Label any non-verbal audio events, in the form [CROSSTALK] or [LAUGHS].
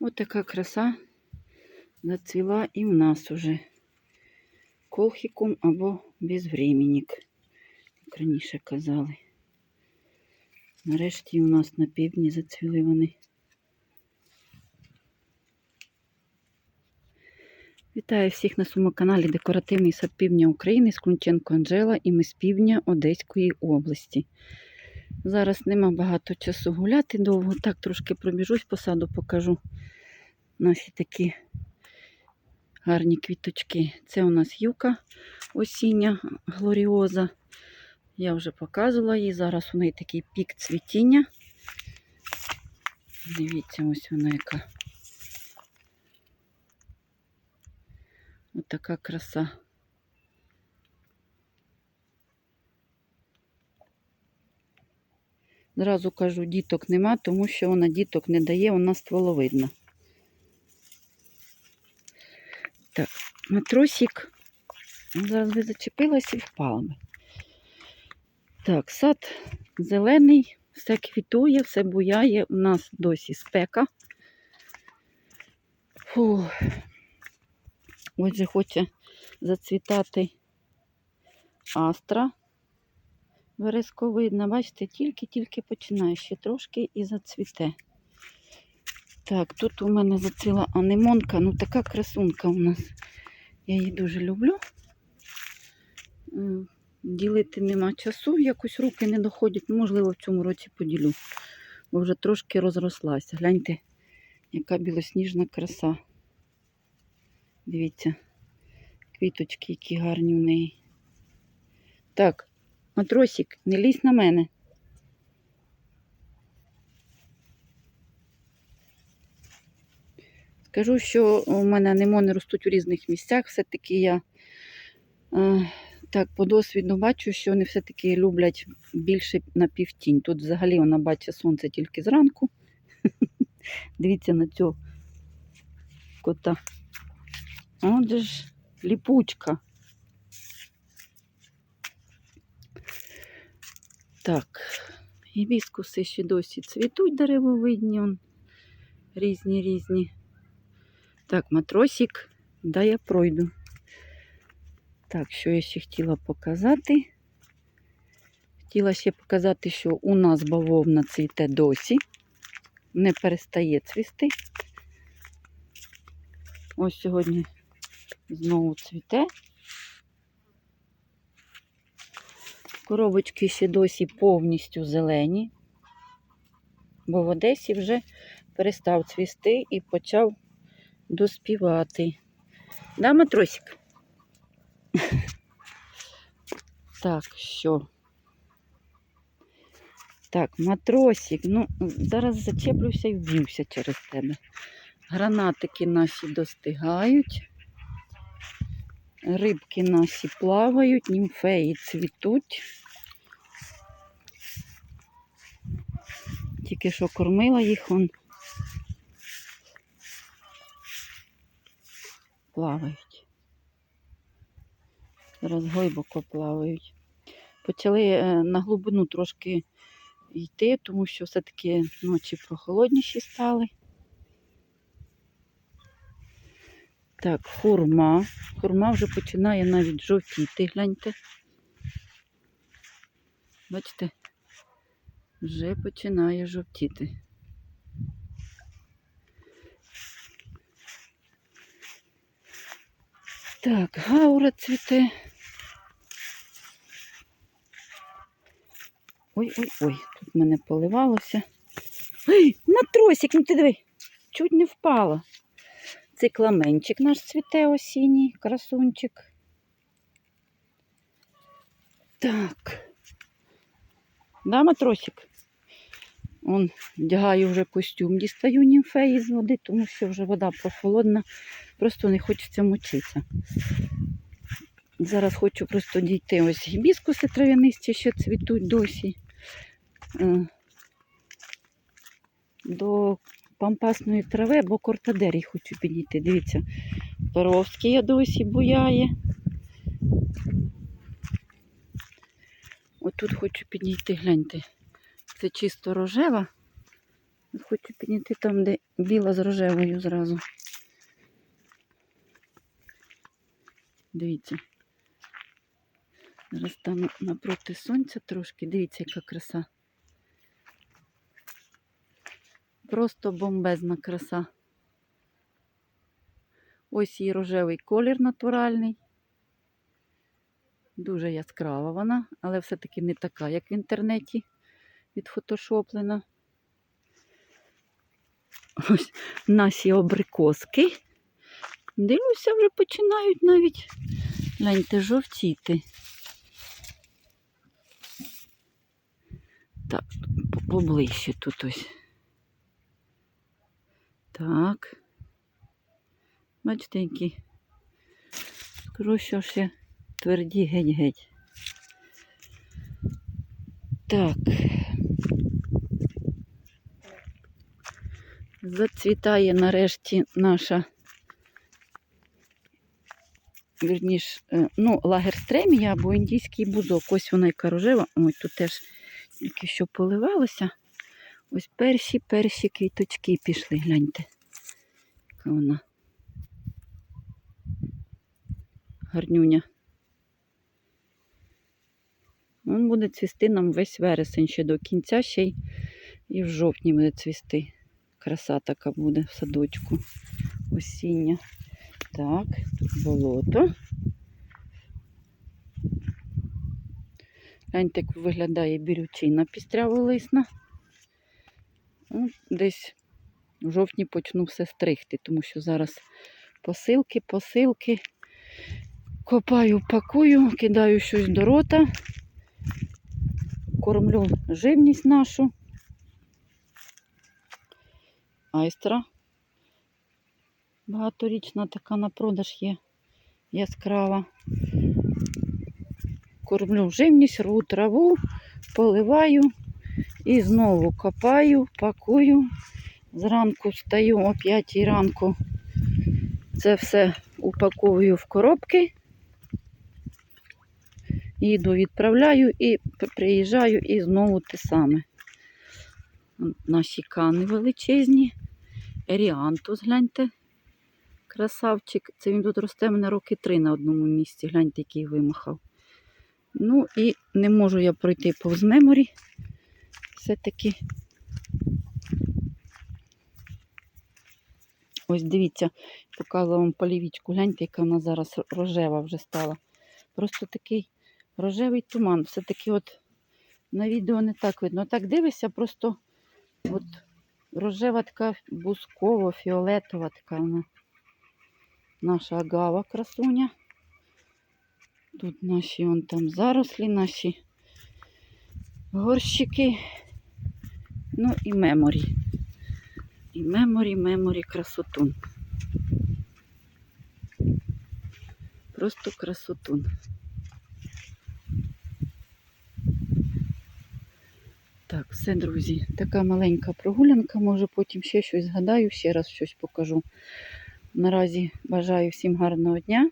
Ось така краса зацвіла і в нас уже. Колхікум або безвременник, як раніше казали. Нарешті у нас на півдні зацвіли вони. Вітаю всіх на своєму каналі Декоративний сад півдня України з Клунченко Анжела і ми з півдня Одеської області. Зараз нема багато часу гуляти довго, так трошки пробіжусь по саду, покажу наші такі гарні квіточки. Це у нас юка осіння глоріоза. Я вже показувала її. Зараз у неї такий пік цвітіння. Дивіться, ось вона яка. Ось така краса. Зразу кажу, діток нема, тому що вона діток не дає, вона стволовидна. Так, матросик. Зараз би зачепилась і впалами. Так, сад зелений, все квітує, все буяє. У нас досі спека. Фу. Отже, хоче зацвітати астра вересковидна. Бачите, тільки-тільки починає ще трошки і зацвіте. Так, тут у мене зацвіла анемонка, ну така красунка у нас. Я її дуже люблю. Ділити нема часу, якось руки не доходять. Можливо, в цьому році поділю, бо вже трошки розрослася. Гляньте, яка білосніжна краса. Дивіться, квіточки, які гарні у неї. Так, матросик, не лізь на мене. Скажу, що у мене анемони ростуть у різних місцях. Все-таки я е, так по досвіду бачу, що вони все-таки люблять більше на півтінь. Тут взагалі вона бачить сонце тільки зранку. [LAUGHS] Дивіться на цю кота. Отже ж ліпучка. Так, гібіскуси ще досі цвітуть деревовидні, он, різні різні. Так, матросик, да я пройду. Так, що я ще хотіла показати? Хотіла ще показати, що у нас бавовна цвіте досі, не перестає цвісти. Ось сьогодні знову цвіте. Коробочки ще досі повністю зелені, бо в Одесі вже перестав цвісти і почав доспівати. Да, матросик? [LAUGHS] Так, що? Так, матросик, ну, зараз зачеплюся і вб'юся через тебе. Гранатики наші достигають. Рибки наші плавають, німфеї цвітуть. Тільки що кормила їх, он плавають. Зараз глибоко плавають. Почали е, на глибину трошки йти, тому що все-таки ночі прохолодніші стали. Так, хурма. Хурма вже починає навіть жовтіти, гляньте. Бачите, вже починає жовтіти. Так, гаура цвіте. Ой-ой-ой, тут мене поливалося. Ой, матросик, ну ти диви, чуть не впала. Цикламенчик наш цвіте осінній, красунчик. Так. Да, матросик? Он вдягаю вже костюм, дістаю німфеї з води, тому що вже вода прохолодна, просто не хочеться мочитися. Зараз хочу просто дійти. Ось гібіскуси трав'янисті ще цвітуть досі. Е, До пампасної трави або кортадері хочу підійти. Дивіться, Перовський я досі буяє. Отут хочу підійти, гляньте. Це чисто рожева. Хочу підійти там, де біла з рожевою зразу. Дивіться. Зараз стану напроти сонця трошки. Дивіться, яка краса. Просто бомбезна краса. Ось її рожевий колір натуральний. Дуже яскрава вона, але все-таки не така, як в інтернеті відфотошоплена. Ось наші абрикоски. Дивлюся, вже починають навіть гляньте, жовтіти. Так, по- поближче тут ось. Так. Бачите, які. Скажу, ще тверді геть-геть. Так. Зацвітає нарешті наша, вірніш, е, ну, лагерстремія або індійський бузок. Ось вона яка рожева. Ой, тут теж тільки що поливалося. Ось перші перші квіточки пішли, гляньте. Яка вона. Гарнюня. Він буде цвісти нам весь вересень ще до кінця, ще й і в жовтні буде цвісти. Краса така буде в садочку осіння. Так, тут болото. Гляньте, як виглядає бірючина пістряволисна. Ну, Десь в жовтні почну все стригти, тому що зараз посилки, посилки. Копаю, пакую, кидаю щось до рота, кормлю живність нашу. Айстра. Багаторічна така на продаж є яскрава. Кормлю живність, рву траву, поливаю і знову копаю, пакую. Зранку встаю о 5 ранку. Це все упаковую в коробки. Їду, відправляю і приїжджаю і знову те саме. Наші кани величезні. Еріантус, гляньте. Красавчик. Це він тут росте мене роки три на одному місці. Гляньте, який вимахав. Ну і не можу я пройти повз меморі. Все-таки. Ось дивіться, показувала вам полівічку. Гляньте, яка вона зараз рожева вже стала. Просто такий рожевий туман. Все-таки от на відео не так видно. Так дивишся, просто от рожева така бусково, фіолетова така вона. Наша агава красуня. Тут наші вон там зарослі, наші горщики. Ну і меморі. І меморі, меморі красотун. Просто красотун. Так, все, друзі. Така маленька прогулянка. Може потім ще щось згадаю, ще раз щось покажу. Наразі бажаю всім гарного дня.